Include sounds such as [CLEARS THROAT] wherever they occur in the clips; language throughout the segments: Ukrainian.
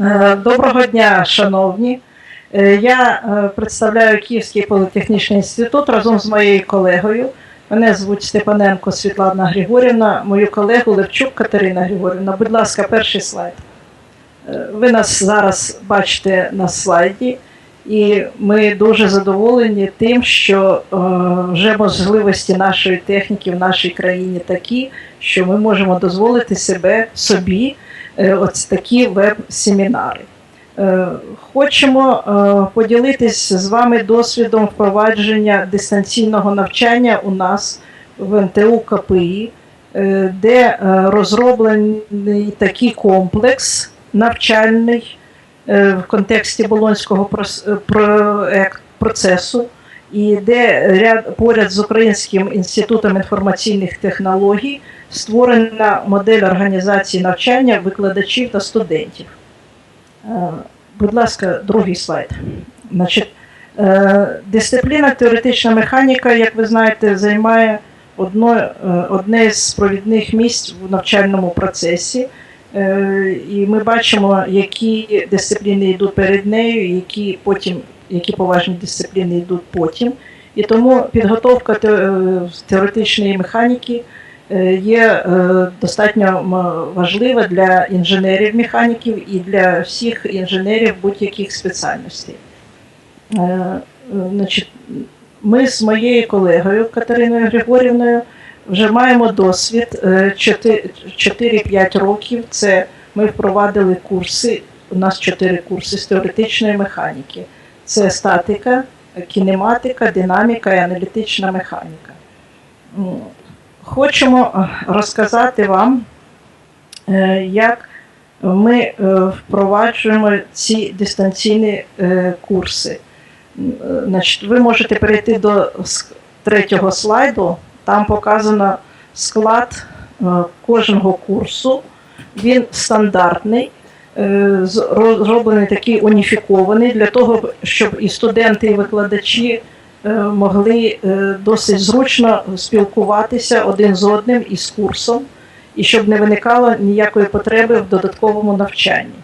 Е, Доброго дня, шановні. Е, Я е, представляю Київський політехнічний інститут разом з моєю колегою. Мене звуть Степаненко Світлана Григорівна, мою колегу Левчук Катерина Григорівна. Будь ласка, перший слайд. Ви нас зараз бачите на слайді, і ми дуже задоволені тим, що вже можливості нашої техніки в нашій країні такі, що ми можемо дозволити себе собі ось такі веб-семінари. Е, Хочемо е, поділитись з вами досвідом впровадження дистанційного навчання у нас в НТУ КПІ, е, де е, розроблений такий комплекс навчальний е, в контексті Болонського е, процесу, і де ряд поряд з Українським інститутом інформаційних технологій створена модель організації навчання викладачів та студентів. Е, Будь ласка, другий слайд. Значить, е, дисципліна теоретична механіка, як ви знаєте, займає одно, е, одне з провідних місць в навчальному процесі. І ми бачимо, які дисципліни йдуть перед нею, які потім, які поважні дисципліни йдуть потім. І тому підготовка е, теоретичної механіки е, є е, достатньо важлива для інженерів-механіків і для всіх інженерів будь-яких спеціальностей. Ми з моєю колегою Катериною Григорівною вже маємо досвід е, 4-5 років. Це ми впровадили курси. У нас 4 курси з теоретичної механіки. Це статика, кінематика, динаміка і аналітична механіка. Хочемо е, розказати вам, е, як ми е, впроваджуємо ці дистанційні курси. Ви можете перейти до третього слайду. Там показано склад кожного курсу. Він стандартний, зроблений такий уніфікований для того, щоб і студенти, і викладачі е, могли е, досить зручно спілкуватися один з одним і з курсом, і щоб не виникало ніякої потреби в додатковому навчанні.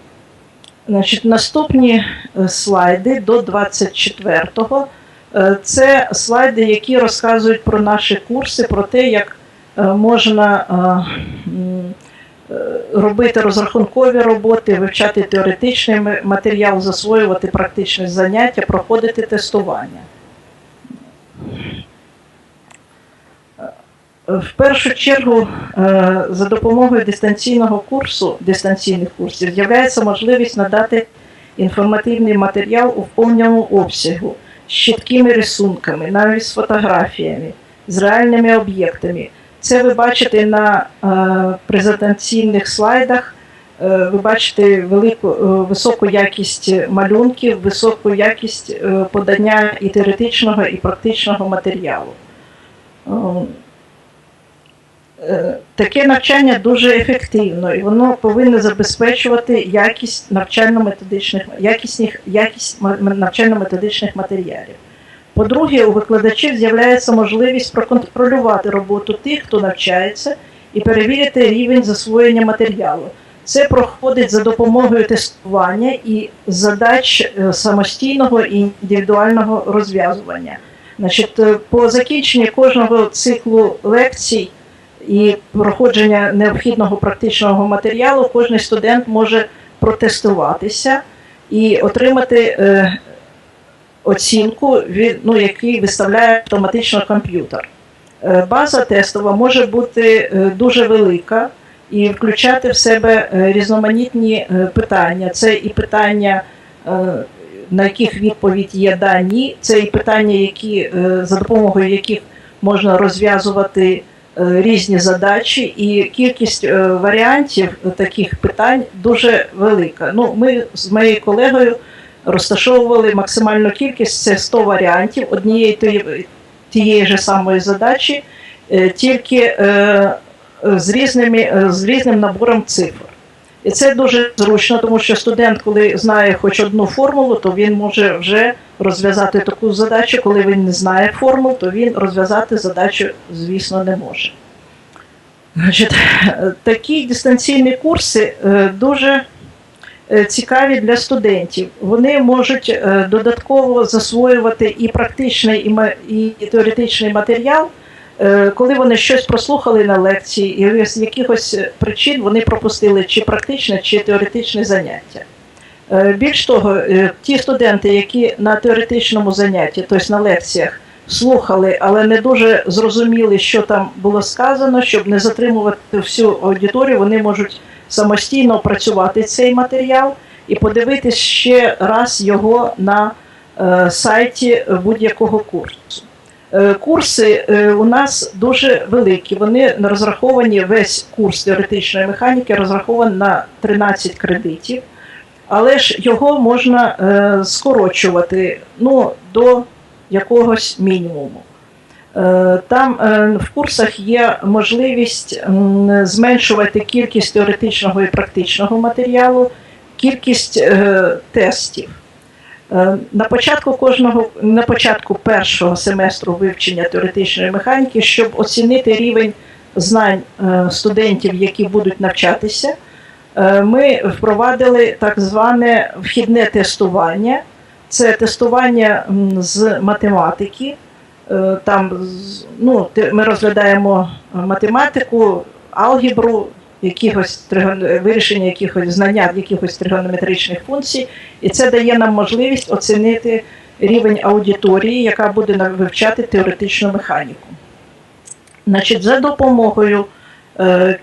Значить, наступні е, слайди до 24-го. Е, Це слайди, які розказують про наші курси, про те, як е, можна е, е, робити розрахункові роботи, вивчати теоретичний матеріал, засвоювати практичні заняття, проходити тестування. В першу чергу, е, за допомогою дистанційного курсу, дистанційних курсів, з'являється можливість надати інформативний матеріал у повному обсягу з чіткими рисунками, навіть з фотографіями, з реальними об'єктами. Це ви бачите на е, презентаційних слайдах. Е, Ви бачите велику е, високу якість малюнків, високу якість подання і теоретичного, і практичного матеріалу. Таке навчання дуже ефективно, і воно повинно забезпечувати якість навчально-методичних якісних, якість навчально-методичних матеріалів. По-друге, у викладачів з'являється можливість проконтролювати роботу тих, хто навчається, і перевірити рівень засвоєння матеріалу. Це проходить за допомогою тестування і задач е, самостійного і індивідуального розв'язування. Значить, е, по закінченні кожного циклу лекцій і проходження необхідного практичного матеріалу кожен студент може протестуватися і отримати е, оцінку, від, ну, який виставляє автоматично комп'ютер. Е, база тестова може бути е, дуже велика і включати в себе е, різноманітні питання. Це і питання, на яких відповідь є да, ні, це і питання, які, за допомогою яких можна розв'язувати різні задачі, і кількість варіантів таких питань дуже велика. Ну, ми з моєю колегою розташовували максимальну кількість це 100 варіантів однієї тієї, тієї ж самої задачі, е, тільки е, з, різними, е, з різним набором цифр. І це дуже зручно, тому що студент, коли знає хоч одну формулу, то він може вже розв'язати таку задачу. Коли він не знає формул, то він розв'язати задачу, звісно, не може. Значить, такі дистанційні курси дуже цікаві для студентів. Вони можуть е, додатково засвоювати і практичний, і теоретичний матеріал, е, коли вони щось прослухали на лекції, і з якихось причин вони пропустили чи практичне, чи теоретичне заняття. Е, Більш того, е, ті студенти, які на теоретичному занятті, тобто на лекціях, слухали, але не дуже зрозуміли, що там було сказано, щоб не затримувати всю аудиторію, вони можуть самостійно опрацювати цей матеріал і подивитись ще раз його на е, сайті будь-якого курсу. Е, Курси е, у нас дуже великі. Вони розраховані, весь курс теоретичної механіки розрахований на 13 кредитів, але ж його можна скорочувати ну, до якогось мінімуму. Е, Там е, в курсах є можливість зменшувати кількість теоретичного і практичного матеріалу, кількість е, тестів. На початку кожного на початку першого семестру вивчення теоретичної механіки, щоб оцінити рівень знань студентів, які будуть навчатися, ми впровадили так зване вхідне тестування. Це тестування з математики. Е, Там ну, ми розглядаємо математику, алгебру, якихось вирішення якихось знання якихось тригонометричних функцій, і це дає нам можливість оцінити рівень аудиторії, яка буде вивчати теоретичну механіку. Значить, за допомогою е,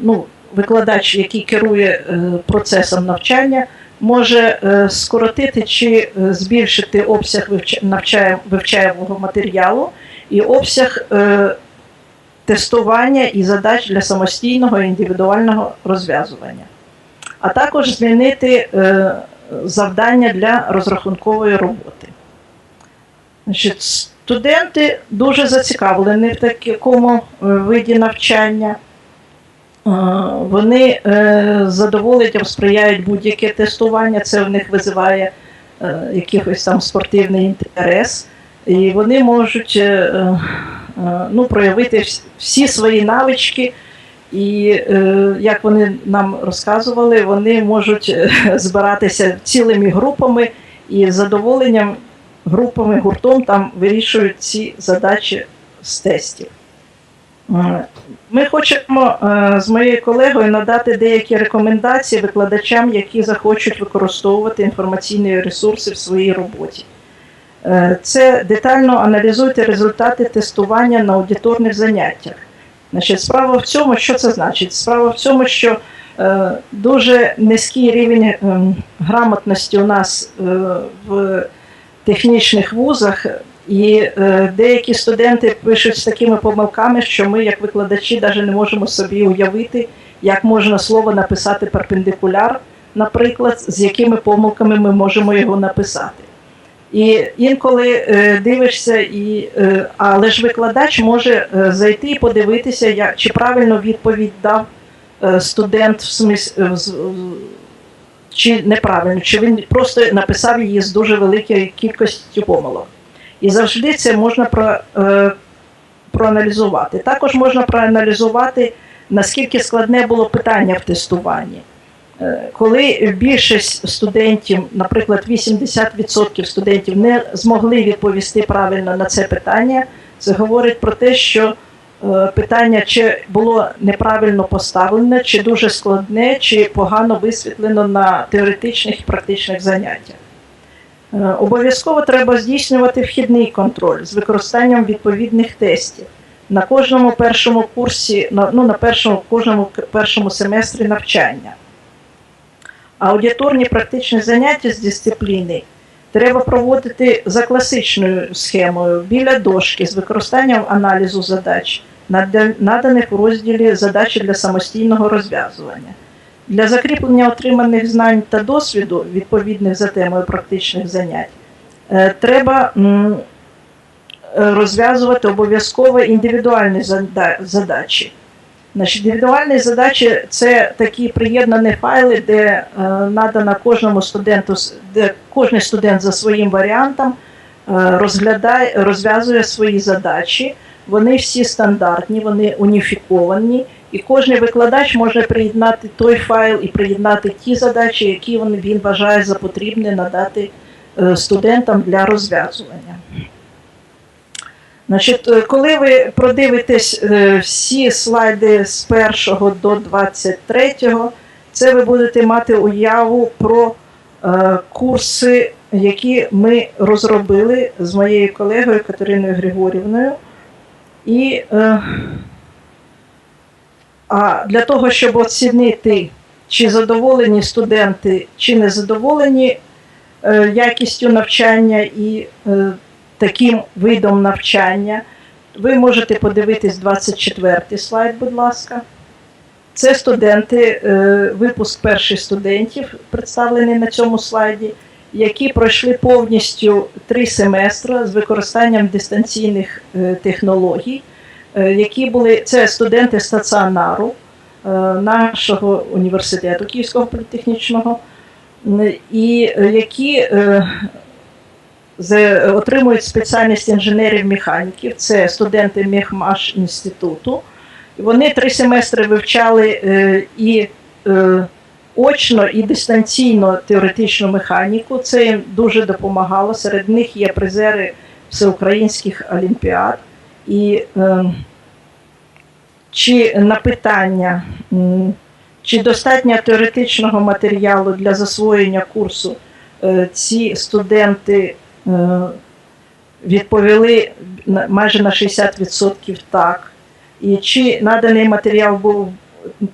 ну, викладач, який керує е, процесом навчання, може е, скоротити чи е, збільшити обсяг вивча- вивчаємого матеріалу і обсяг е, тестування і задач для самостійного індивідуального розв'язування, а також змінити завдання для розрахункової роботи. Значить, студенти дуже зацікавлені в такому виді навчання. Вони е, з задоволенням сприяють будь-яке тестування, це в них визиває е, якийсь там спортивний інтерес, і вони можуть е, ну, проявити всі свої навички. І як вони нам розказували, вони можуть збиратися цілими групами і з задоволенням групами, гуртом там вирішують ці задачі з тестів. Е, Ми хочемо е, з моєю колегою надати деякі рекомендації викладачам, які захочуть використовувати інформаційні ресурси в своїй роботі. Е, Це детально аналізуйте результати тестування на аудиторних заняттях. Значить, справа в цьому, що це значить? Справа в цьому, що дуже низький рівень ем, грамотності у нас в технічних вузах, і е, деякі студенти пишуть з такими помилками, що ми, як викладачі, навіть не можемо собі уявити, як можна слово написати перпендикуляр, наприклад, з якими помилками ми можемо його написати. І інколи е, дивишся, і, е, але ж викладач може е, зайти і подивитися, як, чи правильно відповідь дав е, студент в смис, е, в- чи неправильно, чи він просто написав її з дуже великою кількістю помилок. І завжди це можна про, е, проаналізувати. Також можна проаналізувати, наскільки складне було питання в тестуванні. Е, Коли більшість студентів, наприклад, 80% студентів не змогли відповісти правильно на це питання, це говорить про те, що е, питання чи було неправильно поставлене, чи дуже складне, чи погано висвітлено на теоретичних і практичних заняттях. Е, Обов'язково треба здійснювати вхідний контроль з використанням відповідних тестів на кожному першому курсі, на- ну, на першому, кожному першому семестрі навчання. Аудиторні практичні заняття з дисципліни треба проводити за класичною схемою біля дошки з використанням аналізу задач, наданих у розділі задачі для самостійного розв'язування. Для закріплення отриманих знань та досвіду, відповідних за темою практичних занять, е, треба е, розв'язувати обов'язково індивідуальні задачі. Значить, індивідуальні задачі це такі приєднані файли, де е, надано кожному студенту, де кожен студент за своїм варіантом розглядає, розв'язує свої задачі. Вони всі стандартні, вони уніфіковані, І кожен викладач може приєднати той файл і приєднати ті задачі, які він, він вважає за потрібне надати е, студентам для розв'язування. Значить, е, коли ви продивитесь е, всі слайди з 1 до 23, це ви будете мати уяву про курси, які ми розробили з моєю колегою Катериною Григорівною. І а для того, щоб оцінити, чи задоволені студенти, чи не задоволені е, якістю навчання і е, таким видом навчання, ви можете подивитись 24 слайд, будь ласка. Це студенти, е, випуск перших студентів, представлений на цьому слайді, які пройшли повністю три семестри з використанням дистанційних технологій, які були це студенти стаціонару е, нашого університету Київського політехнічного, і е, які е, отримують спеціальність інженерів-механіків, це студенти Мехмаш інституту. Вони три семестри вивчали е, і е, очно, і дистанційно теоретичну механіку. Це їм дуже допомагало. Серед них є призери всеукраїнських олімпіад. І е, чи на питання, чи достатньо теоретичного матеріалу для засвоєння курсу е, ці студенти е, відповіли майже на 60% так. І чи наданий матеріал був,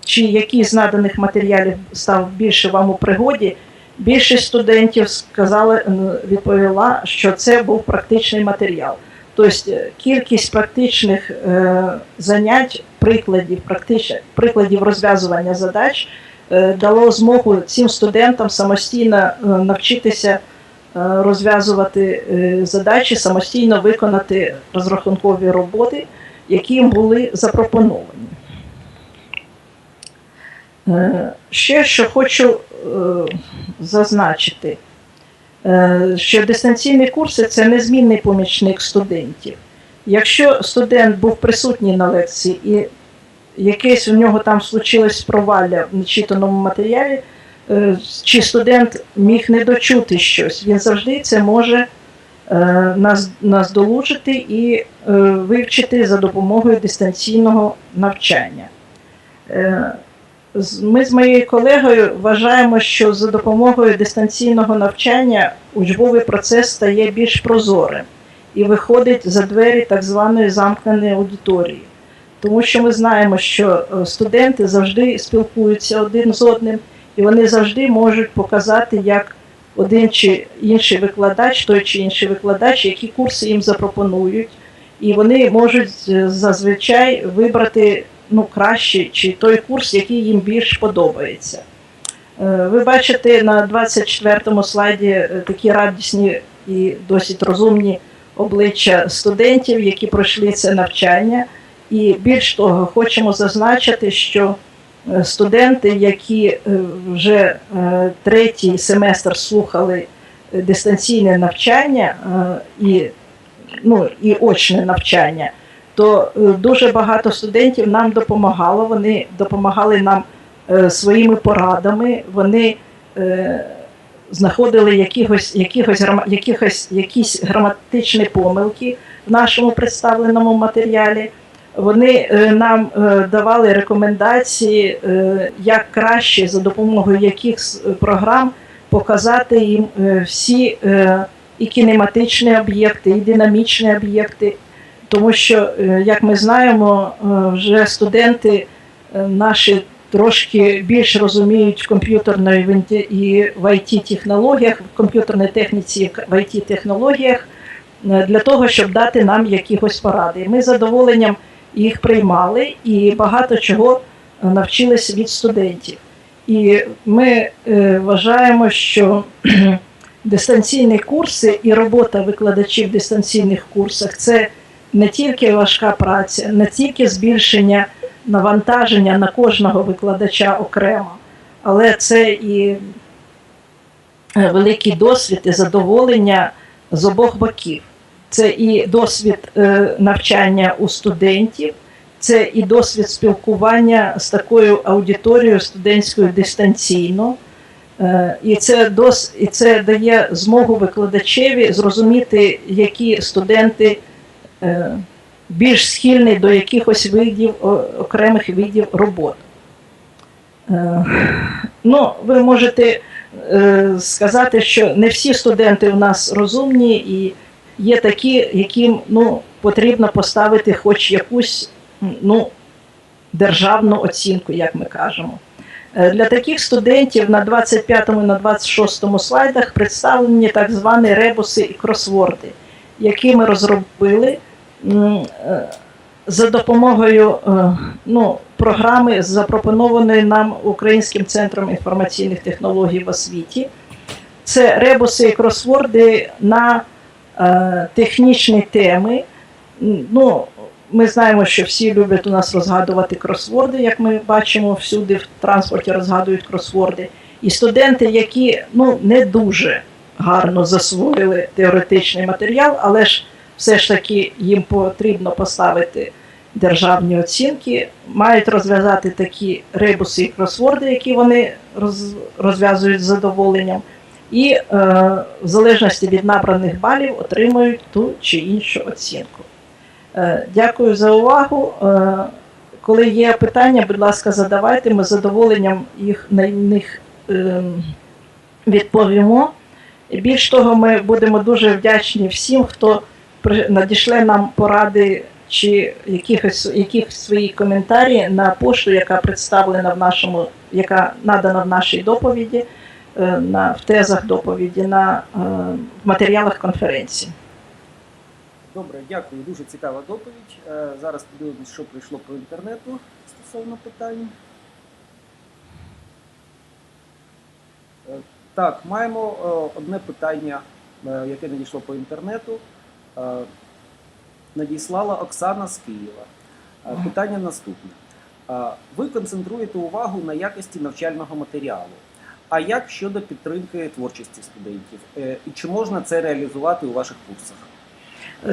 чи який з наданих матеріалів став більше вам у пригоді, більшість студентів сказали, відповіла, що це був практичний матеріал. Тобто кількість практичних е, занять, прикладів, практичних прикладів розв'язування задач е, дало змогу цим студентам самостійно е, навчитися розв'язувати задачі, самостійно виконати розрахункові роботи, які їм були запропоновані. Ще що хочу зазначити, що дистанційні курси це незмінний помічник студентів. Якщо студент був присутній на лекції і якесь у нього там случилось провалля в начитаному матеріалі, е, чи студент міг не дочути щось, він завжди це може е, нас, нас долучити і е, вивчити за допомогою дистанційного навчання. Ми з моєю колегою вважаємо, що за допомогою дистанційного навчання учбовий процес стає більш прозорим і виходить за двері так званої замкненої аудиторії. Тому що ми знаємо, що е, студенти завжди спілкуються один з одним, і вони завжди можуть показати, як один чи інший викладач, той чи інший викладач, які курси їм запропонують, і вони можуть е, зазвичай вибрати ну, кращий чи той курс, який їм більш подобається. Е, Ви бачите на 24 слайді е, такі радісні і досить розумні обличчя студентів, які пройшли це навчання. І більш того, хочемо зазначити, що е, студенти, які вже третій семестр слухали дистанційне навчання і, ну, і очне навчання, то е, дуже багато студентів нам допомагало. Вони допомагали нам е, своїми порадами. Вони е, знаходили якихось, якихось, якихось, якісь граматичні помилки в нашому представленому матеріалі. Вони нам давали рекомендації, як краще за допомогою яких програм показати їм всі і кінематичні об'єкти, і динамічні об'єкти. Тому що, е, як ми знаємо, е, вже студенти е, наші трошки більш розуміють в комп'ютерної і в IT-технологіях, в комп'ютерній техніці, в IT-технологіях, е, для того, щоб дати нам якихось поради. Ми з задоволенням їх приймали і багато чого навчилися від студентів. І ми вважаємо, що [CLEARS THROAT] дистанційні курси і робота викладачів в дистанційних курсах це не тільки важка праця, не тільки збільшення навантаження на кожного викладача окремо, але це і е, великий досвід і задоволення з обох боків. Це і досвід е, навчання у студентів, це і досвід спілкування з такою аудиторією студентською дистанційно. Е, І це, дос, і це дає змогу викладачеві зрозуміти, які студенти більш схильні до якихось видів, окремих видів робот. Е, Ну, ви можете е, сказати, що не всі студенти у нас розумні, і є такі, яким ну, потрібно поставити хоч якусь ну, державну оцінку, як ми кажемо. Е, Для таких студентів на 25 і на 26 слайдах представлені так звані ребуси і кросворди, які ми розробили е, за допомогою е, ну, програми, запропонованої нам Українським центром інформаційних технологій в освіті. Це ребуси і кросворди на е, технічні теми. Ну, ми знаємо, що всі люблять у нас розгадувати кросворди, як ми бачимо всюди в транспорті розгадують кросворди. І студенти, які ну, не дуже гарно засвоїли теоретичний матеріал, але ж все ж таки їм потрібно поставити державні оцінки, мають розв'язати такі ребуси і кросворди, які вони розв'язують з задоволенням, і е, в залежності від набраних балів отримують ту чи іншу оцінку. Е, Дякую за увагу. Е, Коли є питання, будь ласка, задавайте. Ми з задоволенням їх на них ем, відповімо. Більш того, ми будемо дуже вдячні всім, хто надішле нам поради чи якихось, якихось свої коментарі на пошту, яка представлена в нашому, яка надана в нашій доповіді, е, на, в тезах доповіді, на е, в матеріалах конференції. Добре, дякую. Дуже цікава доповідь. Е, Зараз подивимось, що прийшло по інтернету стосовно питань. Так, маємо одне питання, яке надійшло по інтернету. Е, Надіслала Оксана з Києва. Е, Питання наступне. Е, Ви концентруєте увагу на якості навчального матеріалу. А як щодо підтримки творчості студентів? І чи можна це реалізувати у ваших курсах?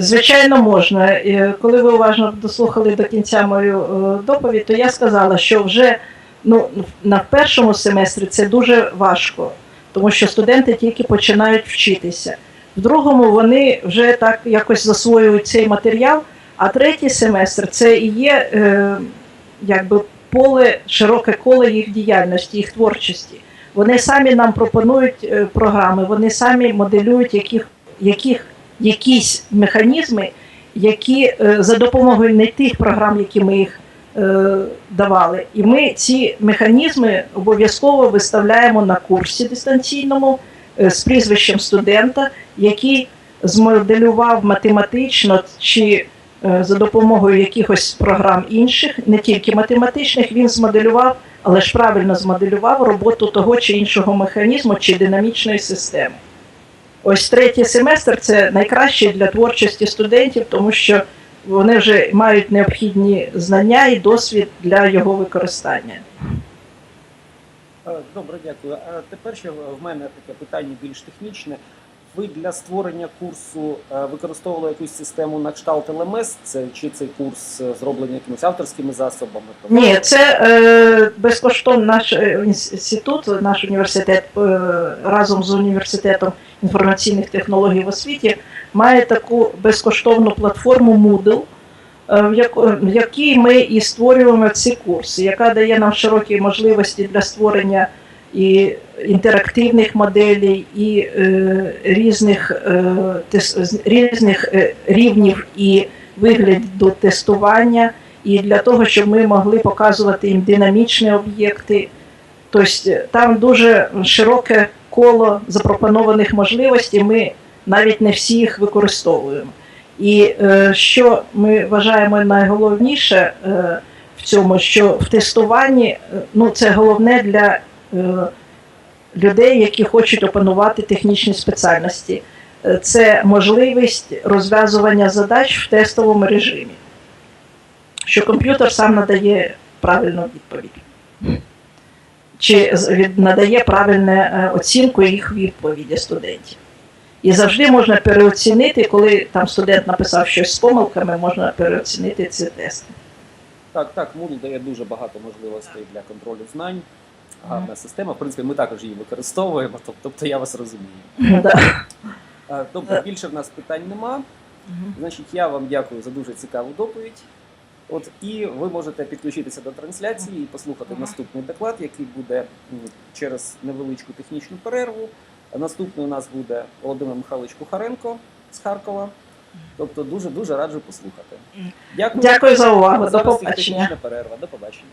Звичайно, можна. Коли ви уважно дослухали до кінця мою доповідь, то я сказала, що вже ну, на першому семестрі це дуже важко, тому що студенти тільки починають вчитися. В другому вони вже так якось засвоюють цей матеріал, а третій семестр це і є е, якби поле, широке коло їх діяльності, їх творчості. Вони самі нам пропонують е, програми, вони самі моделюють яких, яких якісь механізми, які е, за допомогою не тих програм, які ми їх е, давали. І ми ці механізми обов'язково виставляємо на курсі дистанційному з прізвищем студента, який змоделював математично чи е, за допомогою якихось програм інших, не тільки математичних, він змоделював, але ж правильно змоделював роботу того чи іншого механізму чи динамічної системи. Ось третій семестр це найкращий для творчості студентів, тому що вони вже мають необхідні знання і досвід для його використання. Е, Добре, дякую. А тепер ще в мене таке питання більш технічне. Ви для створення курсу е, використовували якусь систему на кшталт ЛМС? Це чи цей курс е, зроблений якимись авторськими засобами? Ні, це е, безкоштовно наш е, інститут, наш університет е, разом з університетом інформаційних технологій в освіті має таку безкоштовну платформу Moodle, е, в яко- в якій ми і створюємо ці курси, яка дає нам широкі можливості для створення і інтерактивних моделей, і е, різних, е, різних е, рівнів і вигляду тестування, і для того, щоб ми могли показувати їм динамічні об'єкти. Тобто е, там дуже широке коло запропонованих можливостей, ми навіть не всі їх використовуємо. І е, що ми вважаємо найголовніше е, в цьому, що в тестуванні е, ну, це головне для людей, які хочуть опанувати технічні спеціальності. Це можливість розв'язування задач в тестовому режимі, що комп'ютер сам надає правильну відповідь. Чи надає правильну оцінку їх відповіді студентів. І завжди можна переоцінити, коли там студент написав щось з помилками, можна переоцінити ці тести. Так, так, Moodle дає дуже багато можливостей для контролю знань. Гарна система. В принципі, ми також її використовуємо, тобто я вас розумію. Да. Добре, більше в нас питань нема. Значить, я вам дякую за дуже цікаву доповідь. От і ви можете підключитися до трансляції і послухати наступний доклад, який буде через невеличку технічну перерву. Наступний у нас буде Володимир Михайлович Кухаренко з Харкова. Тобто дуже дуже раджу послухати. Дякую. Дякую за увагу. До побачення. перерва. До побачення.